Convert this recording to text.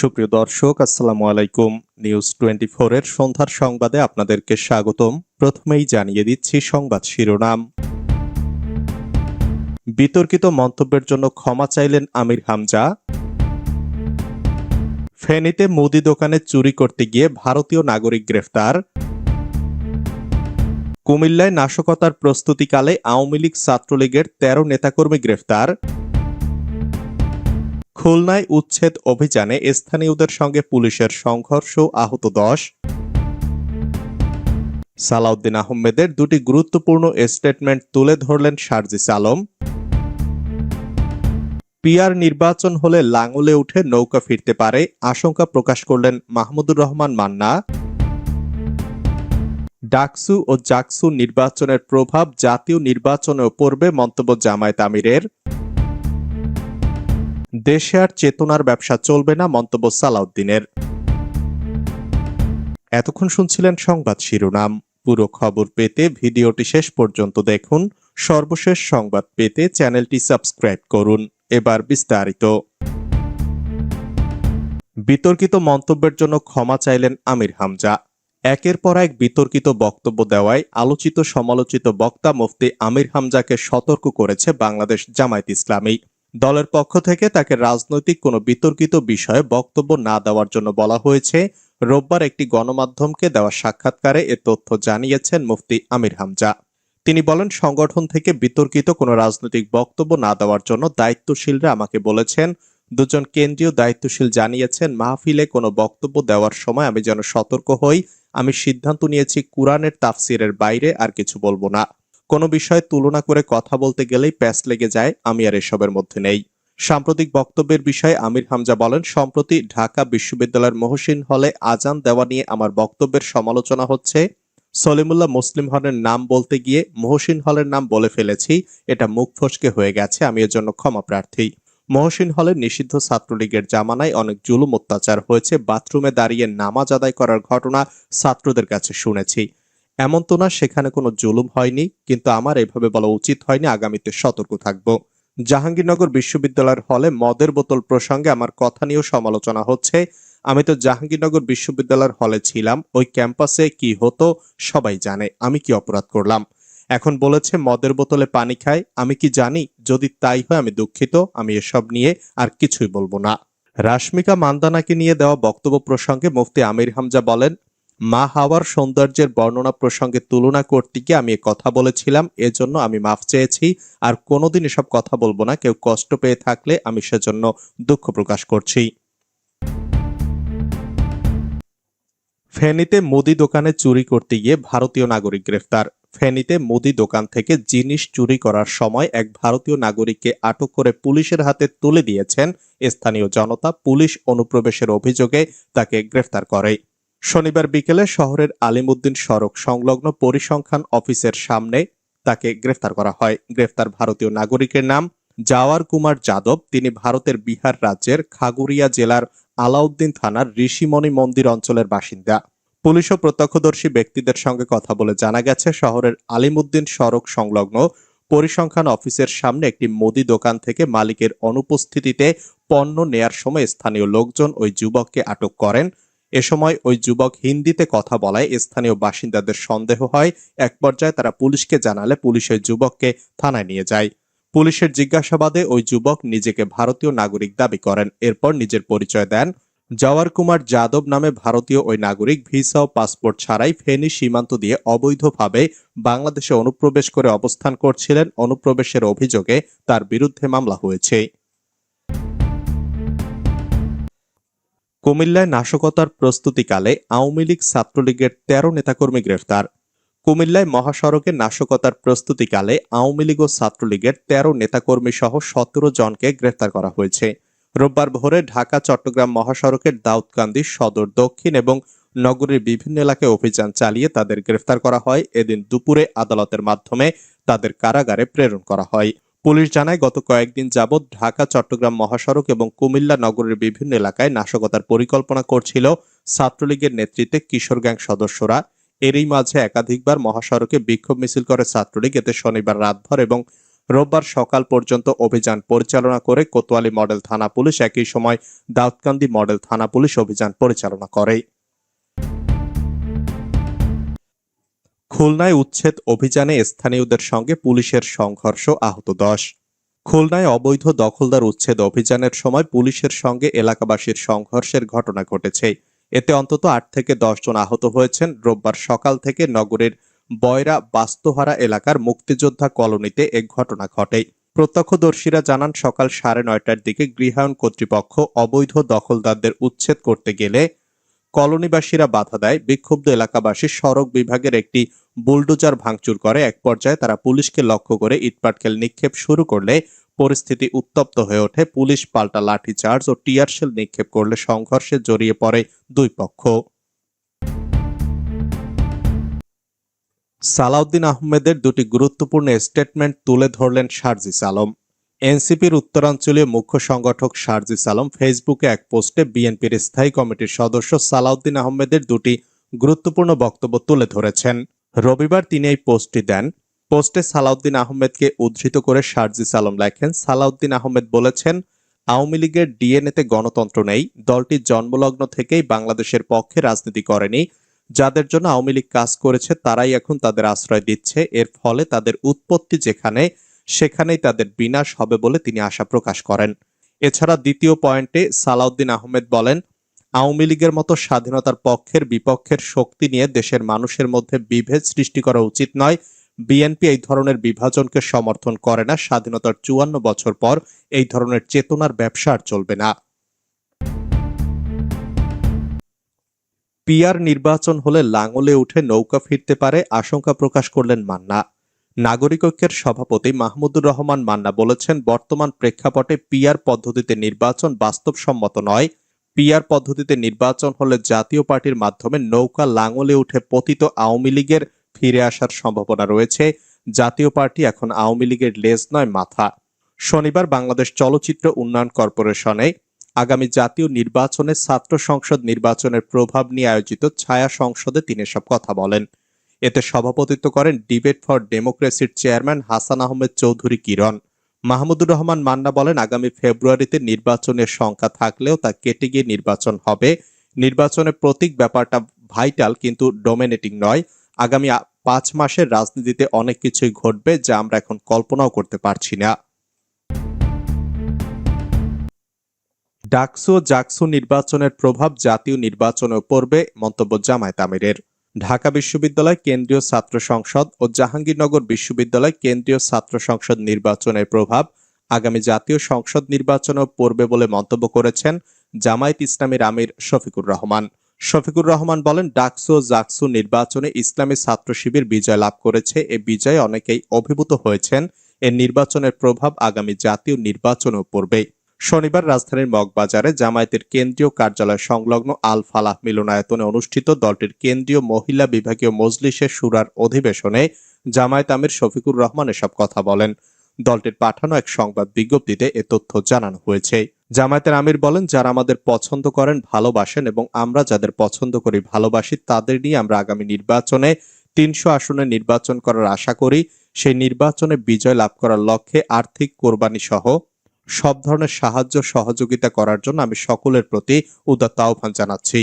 সুপ্রিয় দর্শক, আসসালামু আলাইকুম। নিউজ টোয়েন্টি এর সন্ধ্যার সংবাদে আপনাদেরকে স্বাগতম। প্রথমেই জানিয়ে দিচ্ছি সংবাদ শিরোনাম। বিতর্কিত মন্তব্যের জন্য ক্ষমা চাইলেন আমির হামজা। ফেনীতে মুদি দোকানে চুরি করতে গিয়ে ভারতীয় নাগরিক গ্রেফতার। কুমিল্লায় নাশকতার প্রস্তুতিকালে আওয়ামী লীগ ছাত্রলীগের তেরো নেতাকর্মী গ্রেফতার। খুলনায় উচ্ছেদ অভিযানে স্থানীয়দের সঙ্গে পুলিশের সংঘর্ষ, আহত দশ। সালাউদ্দিন আহমেদের দুটি গুরুত্বপূর্ণ স্টেটমেন্ট তুলে ধরলেন সার্জিস আলম। পিয়ার নির্বাচন হলে লাঙ্গলে উঠে নৌকা ফিরতে পারে, আশঙ্কা প্রকাশ করলেন মাহমুদুর রহমান মান্না। ডাকসু ও জাকসু নির্বাচনের প্রভাব জাতীয় নির্বাচনেও পড়বে মন্তব্য জামায়াত আমিরের। দেশে আর চেতনার ব্যবসা চলবে না, মন্তব্য সালাউদ্দিনের। এতক্ষণ শুনছিলেন সংবাদ শিরোনাম। পুরো খবর পেতে ভিডিওটি শেষ পর্যন্ত দেখুন। সর্বশেষ সংবাদ পেতে চ্যানেলটি সাবস্ক্রাইব করুন। এবার বিস্তারিত। বিতর্কিত মন্তব্যের জন্য ক্ষমা চাইলেন আমির হামজা। একের পর এক বিতর্কিত বক্তব্য দেওয়ায় আলোচিত সমালোচিত বক্তা মুফতি আমির হামজাকে সতর্ক করেছে বাংলাদেশ জামায়াত ইসলামী। দলের পক্ষ থেকে তাকে রাজনৈতিক কোনো বিতর্কিত বিষয়ে বক্তব্য না দেওয়ার জন্য বলা হয়েছে। রোববার একটি গণমাধ্যমকে দেওয়া সাক্ষাৎকারে এ তথ্য জানিয়েছেন মুফতি আমির হামজা। তিনি বলেন, সংগঠন থেকে বিতর্কিত কোনো রাজনৈতিক বক্তব্য না দেওয়ার জন্য দায়িত্বশীলরা আমাকে বলেছেন, দুজন কেন্দ্রীয় দায়িত্বশীল জানিয়েছেন, মাহফিলে কোনো বক্তব্য দেওয়ার সময় আমি যেন সতর্ক হই। আমি সিদ্ধান্ত নিয়েছি, কুরআনের তাফসিরের বাইরে আর কিছু বলব না। কোনো বিষয়ে তুলনা করে কথা বলতে গেলেই প্যাস লেগে যায়, আমি আর এসবের মধ্যে নেই। সাম্প্রতিক বক্তব্যের বিষয়ে আমির হামজা বলেন, সম্প্রতি ঢাকা বিশ্ববিদ্যালয়ের মহসিন হলে আজান দেওয়া নিয়ে আমার বক্তব্যের সমালোচনা হচ্ছে। সলিমুল্লাহ মুসলিম হলের নাম বলতে গিয়ে মহসিন হলের নাম বলে ফেলেছি, এটা মুখ ফসকে হয়ে গেছে, আমি এর জন্য ক্ষমা প্রার্থী। মহসিন হলে নিষিদ্ধ ছাত্রলীগের জামানায় অনেক জুলুম অত্যাচার হয়েছে, বাথরুমে দাঁড়িয়ে নামাজ আদায় করার ঘটনা ছাত্রদের কাছে শুনেছি। এমন তো না সেখানে কোনো জুলুম হয়নি, কিন্তু আমার এভাবে বলা উচিত হয়নি, আগামীতে সতর্ক থাকব। জাহাঙ্গীরনগর বিশ্ববিদ্যালয়ের হলে মদের বোতল প্রসঙ্গে আমার কথা নিয়েও সমালোচনা হচ্ছে। আমি তো জাহাঙ্গীরনগর বিশ্ববিদ্যালয়ের হলে ছিলাম, ওই ক্যাম্পাসে কি হতো সবাই জানে, আমি কি অপরাধ করলাম? এখন বলেছে, মদের বোতলে পানি খায় আমি কি জানি? যদি তাই হয় আমি দুঃখিত, আমি এসব নিয়ে আর কিছুই বলব না। রাশমিকা মান্দানাকে নিয়ে দেওয়া বক্তব্য প্রসঙ্গে মুফতি আমির হামজা বলেন মা হাওয়ার সৌন্দর্যের বর্ণনা প্রসঙ্গে তুলনা করতে গিয়ে আমি কথা বলেছিলাম, এজন্য আমি মাফ চেয়েছি। আর কোনোদিন এসব কথা বলব না, কেউ কষ্ট পেয়ে থাকলে আমি সেজন্য দুঃখ প্রকাশ করছি। ফেনীতে মুদি দোকানে চুরি করতে গিয়ে ভারতীয় নাগরিক গ্রেফতার। ফেনীতে মুদি দোকান থেকে জিনিস চুরি করার সময় এক ভারতীয় নাগরিককে আটক করে পুলিশের হাতে তুলে দিয়েছেন স্থানীয় জনতা। পুলিশ অনুপ্রবেশের অভিযোগে তাকে গ্রেফতার করে। শনিবার বিকেলে শহরের আলিমুদ্দিন সড়ক সংলগ্ন পরিসংখ্যান অফিসের সামনে তাকে গ্রেফতার করা হয়। গ্রেফতার ভারতীয় নাগরিকের নাম জাওয়ার কুমার যাদব। তিনি ভারতের বিহার রাজ্যের খাগুরিয়া জেলার আলাউদ্দিন থানার ঋষিমণি মন্দির অঞ্চলের বাসিন্দা। পুলিশ ও প্রত্যক্ষদর্শী ব্যক্তিদের সঙ্গে কথা বলে জানা গেছে, শহরের আলিমুদ্দিন সড়ক সংলগ্ন পরিসংখ্যান অফিসের সামনে একটি মুদি দোকান থেকে মালিকের অনুপস্থিতিতে পণ্য নেয়ার সময় স্থানীয় লোকজন ওই যুবককে আটক করেন। এ সময় ওই যুবক হিন্দিতে কথা বলায়। স্থানীয় বাসিন্দাদের সন্দেহ হয়, এক পর্যায়ে তারা পুলিশকে জানালে পুলিশ ওই যুবককে থানায় নিয়ে যায়। পুলিশের জিজ্ঞাসাবাদে ওই যুবক নিজেকে ভারতীয় নাগরিক দাবি করেন। এরপর নিজের পরিচয় দেন। জওয়ার কুমার যাদব নামে ভারতীয় ওই নাগরিক ভিসা ও পাসপোর্ট ছাড়াই ফেনী সীমান্ত দিয়ে অবৈধভাবে বাংলাদেশে অনুপ্রবেশ করে অবস্থান করছিলেন। অনুপ্রবেশের অভিযোগে তার বিরুদ্ধে মামলা হয়েছে। কুমিল্লায় নাশকতার প্রস্তুতিকালে আওয়ামী লীগ ছাত্রলীগের তেরো নেতাকর্মী গ্রেফতার। কুমিল্লায় মহাসড়কে নাশকতার প্রস্তুতিকালে আওয়ামী লীগ ও ছাত্রলীগের তেরো নেতাকর্মী সহ সতেরো জনকে গ্রেফতার করা হয়েছে। রোববার ভোরে ঢাকা, চট্টগ্রাম মহাসড়কের দাউদকান্দি, সদর, দক্ষিণ এবং নগরীর বিভিন্ন এলাকায় অভিযান চালিয়ে তাদের গ্রেফতার করা হয়। এদিন দুপুরে আদালতের মাধ্যমে তাদের কারাগারে প্রেরণ করা হয়। পুলিশ জানায়, গত কয়েকদিন যাবৎ ঢাকা, চট্টগ্রাম মহাসড়ক এবং কুমিল্লা নগরের বিভিন্ন এলাকায় নাশকতার পরিকল্পনা করছিল ছাত্রলীগের নেতৃত্বে কিশোর গ্যাং সদস্যরা। এরই মাঝে একাধিকবার মহাসড়কে বিক্ষোভ মিছিল করে ছাত্রলীগ, এতে শনিবার রাতভর এবং রোববার সকাল পর্যন্ত অভিযান পরিচালনা করে কোতোয়ালি মডেল থানা পুলিশ। একই সময় দাউদকান্দি মডেল থানা পুলিশ অভিযান পরিচালনা করে। খুলনায় উচ্ছেদ অভিযানে স্থানীয়দের সঙ্গে পুলিশের সংঘর্ষ, আহত দশ। খুলনায় অবৈধ দখলদার উচ্ছেদ অভিযানের সময় পুলিশের সঙ্গে এলাকাবাসীর সংঘর্ষের ঘটনা ঘটেছে। এতে অন্তত আট থেকে জন আহত হয়েছেন। রোববার সকাল থেকে নগরের বয়রা বাস্তহারা এলাকার মুক্তিযোদ্ধা কলোনিতে এ ঘটনা ঘটে। প্রত্যক্ষদর্শীরা জানান, সকাল সাড়ে নয়টার দিকে গৃহায়ণ কর্তৃপক্ষ অবৈধ দখলদারদের উচ্ছেদ করতে গেলে কলোনিবাসীরা বাধা দেয়। বিক্ষুব্ধ এলাকাবাসী সড়ক বিভাগের একটি বুলডোজার ভাঙচুর করে। এক পর্যায়ে তারা পুলিশকে লক্ষ্য করে ইটপাটকেল নিক্ষেপ শুরু করলে পরিস্থিতি উত্তপ্ত হয়ে ওঠে। পুলিশ পাল্টা লাঠিচার্জ ও টিয়ারশেল নিক্ষেপ করলে সংঘর্ষে জড়িয়ে পড়ে দুই পক্ষ। সালাউদ্দিন আহমেদের দুটি গুরুত্বপূর্ণ স্টেটমেন্ট তুলে ধরলেন শারজিস আলম। এনসিপির উত্তরাঞ্চলীয় মুখ্য সংগঠক শারজিস আলম ফেসবুকে এক পোস্টে বিএনপির স্থায়ী কমিটির সদস্য সালাউদ্দিন আহমেদের দুটি গুরুত্বপূর্ণ বক্তব্য তুলে ধরেছেন। রবিবার তিনি এই পোস্টটি দেন। পোস্টে সালাউদ্দিন আহমেদকে উদ্ধৃত করে শারজিস আলম লেখেন, সালাউদ্দিন আহমেদ বলেছেন, আওয়ামী লীগের ডিএনএতে গণতন্ত্র নেই, দলটি জন্মলগ্ন থেকেই বাংলাদেশের পক্ষে রাজনীতি করেনি। যাদের জন্য আওয়ামী লীগ কাজ করেছে, তারাই এখন তাদের আশ্রয় দিচ্ছে। এর ফলে তাদের উৎপত্তি যেখানে সেখানেই তাদের বিনাশ হবে বলে তিনি আশা প্রকাশ করেন। এছাড়া দ্বিতীয় পয়েন্টে সালাউদ্দিন আহমেদ বলেন, আওয়ামী লীগের মতো স্বাধীনতার পক্ষের বিপক্ষের শক্তি নিয়ে দেশের মানুষের মধ্যে বিভেদ সৃষ্টি করা উচিত নয়। বিএনপি এই ধরনের বিভাজনকে সমর্থন করে না। স্বাধীনতার চুয়ান্ন বছর পর এই ধরনের চেতনার ব্যবসা আর চলবে না। পিয়ার নির্বাচন হলে লাঙলে উঠে নৌকা ফিরতে পারে, আশঙ্কা প্রকাশ করলেন মান্না। নাগরিক ঐক্যের সভাপতি মাহমুদুর রহমান মান্না বলেছেন, বর্তমান প্রেক্ষাপটে পিআর পদ্ধতিতে নির্বাচন বাস্তবসম্মত নয়। পিআর পদ্ধতিতে নির্বাচন হলে জাতীয় পার্টির মাধ্যমে নৌকা লাঙলে উঠে পতিত আওয়ামী লীগের ফিরে আসার সম্ভাবনা রয়েছে। জাতীয় পার্টি এখন আওয়ামী লীগের লেজ নয়, মাথা। শনিবার বাংলাদেশ চলচ্চিত্র উন্নয়ন কর্পোরেশনে আগামী জাতীয় নির্বাচনে ছাত্র সংসদ নির্বাচনের প্রভাব নিয়ে আয়োজিত ছায়া সংসদে তিনি সব কথা বলেন। এতে সভাপতিত্ব করেন ডিবেট ফর ডেমোক্রেসির চেয়ারম্যান হাসান আহমেদ চৌধুরী কিরণ। মাহমুদুর রহমান মান্না বলেন, আগামী ফেব্রুয়ারিতে নির্বাচনের সংখ্যা থাকলেও তা কেটে গিয়ে নির্বাচন হবে। নির্বাচনের প্রতীক ব্যাপারটা ভাইটাল কিন্তু ডোমিনেটিং নয়। আগামী পাঁচ মাসের রাজনীতিতে অনেক কিছুই ঘটবে যা আমরা এখন কল্পনাও করতে পারছি না। ডাকসু জাকসু নির্বাচনের প্রভাব জাতীয় নির্বাচনেও পড়বে, মন্তব্য জামায়াত আমিরের। ঢাকা বিশ্ববিদ্যালয় কেন্দ্রীয় ছাত্র সংসদ ও জাহাঙ্গীরনগর বিশ্ববিদ্যালয় কেন্দ্রীয় ছাত্র সংসদ নির্বাচনের প্রভাব আগামী জাতীয় সংসদ নির্বাচনেও পড়বে বলে মন্তব্য করেছেন জামায়াত ইসলামীর আমির শফিকুর রহমান। শফিকুর রহমান বলেন, ডাকসু ও জাকসু নির্বাচনে ইসলামী ছাত্র শিবির বিজয় লাভ করেছে। এ বিজয়ে অনেকেই অভিভূত হয়েছেন। এ নির্বাচনের প্রভাব আগামী জাতীয় নির্বাচনও পড়বে শনিবার রাজধানীর মগবাজারে জামায়াতের কেন্দ্রীয় কার্যালয় সংলগ্ন আল ফালাহ মিলনায়তনে অনুষ্ঠিত দলটির কেন্দ্রীয় মহিলা বিভাগীয় মজলিসের সুরার অধিবেশনে জামায়াত আমির শফিকুর রহমান এসব কথা বলেন। দলটির পাঠানো এক সংবাদ বিজ্ঞপ্তিতে এ তথ্য জানানো হয়েছে। জামায়াতের আমির বলেন, যারা আমাদের পছন্দ করেন, ভালোবাসেন এবং আমরা যাদের পছন্দ করি, ভালোবাসি, তাদের নিয়ে আমরা আগামী নির্বাচনে তিনশো আসনে নির্বাচন করার আশা করি। সেই নির্বাচনে বিজয় লাভ করার লক্ষ্যে আর্থিক কোরবানি সহ সব ধরনের সাহায্য সহযোগিতা করার জন্য আমি সকলের প্রতি উদাত্ত আহ্বান জানাচ্ছি।